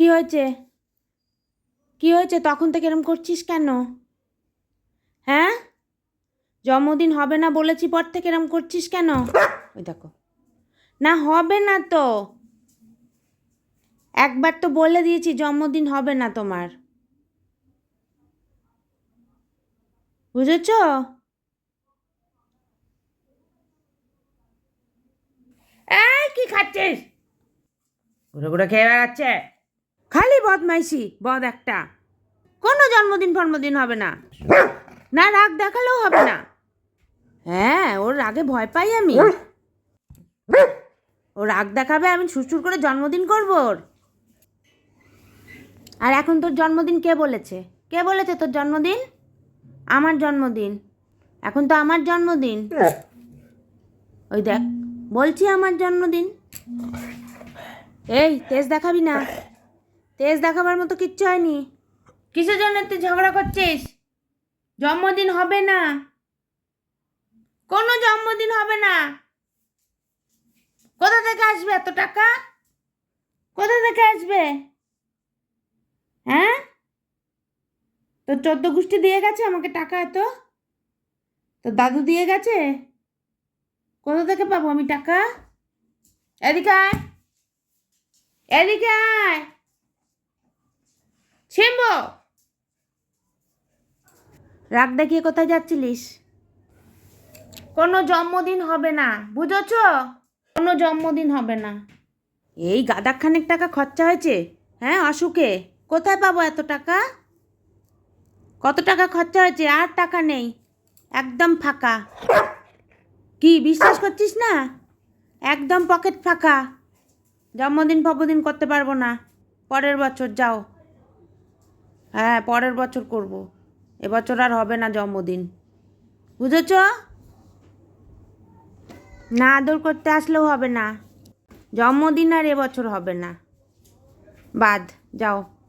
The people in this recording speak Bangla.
কি হয়েছে? কি হয়েছে? তখন থেকে এরম করছিস কেন? হ্যাঁ? জন্মদিন হবে না বলেছি পর থেকে এরম করছিস কেন? ওই দেখো। না, হবে না তো। একবার তো বলে দিয়েছি জন্মদিন হবে না তোমার। বুঝেছ? এই, কি খাচ্ছিস? ঘুরে ঘুরে খেয়ে বেড়াচ্ছে? খালি বদমাইশি, বদ একটা। কোনো জন্মদিন ফন্মদিন হবে না। না রাগ দেখালেও হবে না। হ্যাঁ ওর রাগে ভয় পাই আমি। ও রাগ দেখাবে, আমি সুরসুর করে জন্মদিন করব ওর। আর এখন তোর জন্মদিন কে বলেছে? কে বলেছে তোর জন্মদিন? আমার জন্মদিন। এখন তো আমার জন্মদিন। ওই দেখ, বলছি আমার জন্মদিন। এই, তেজ দেখাবি না? তেজ দেখাবার মতো কিচ্ছু হয়নি। কিসের জন্য তুই ঝগড়া করছিস? জন্মদিন হবে না। কোনো জন্মদিন হবে না। কোথা থেকে আসবে এত টাকা? কোথা থেকে আসবে? হ্যাঁ? তোর চোদ্দ গোষ্ঠী দিয়ে গেছে আমাকে টাকা এত? তোর দাদু দিয়ে গেছে? কোথা থেকে পাবো আমি টাকা? এদিকে আয়। এদিকে আয়। রাগ দেখিয়ে কোথায় যাচ্ছিলিস? কোনো জন্মদিন হবে না, বুঝেছ? কোনো জন্মদিন হবে না। এই গাদাখানেক টাকা খরচা হয়েছে হ্যাঁ অসুখে? কোথায় পাবো এত টাকা? কত টাকা খরচা হয়েছে? আর টাকা নেই, একদম ফাঁকা। কি, বিশ্বাস করছিস না? একদম পকেট ফাঁকা। জন্মদিন ফবদিন করতে পারব না। পরের বছর যাও। হ্যাঁ পরের বছর করব। এবছর আর হবে না জন্মদিন। বুঝেছ? না আদর করতে আসলেও হবে না। জন্মদিন আর এবছর হবে না। বাদ, যাও।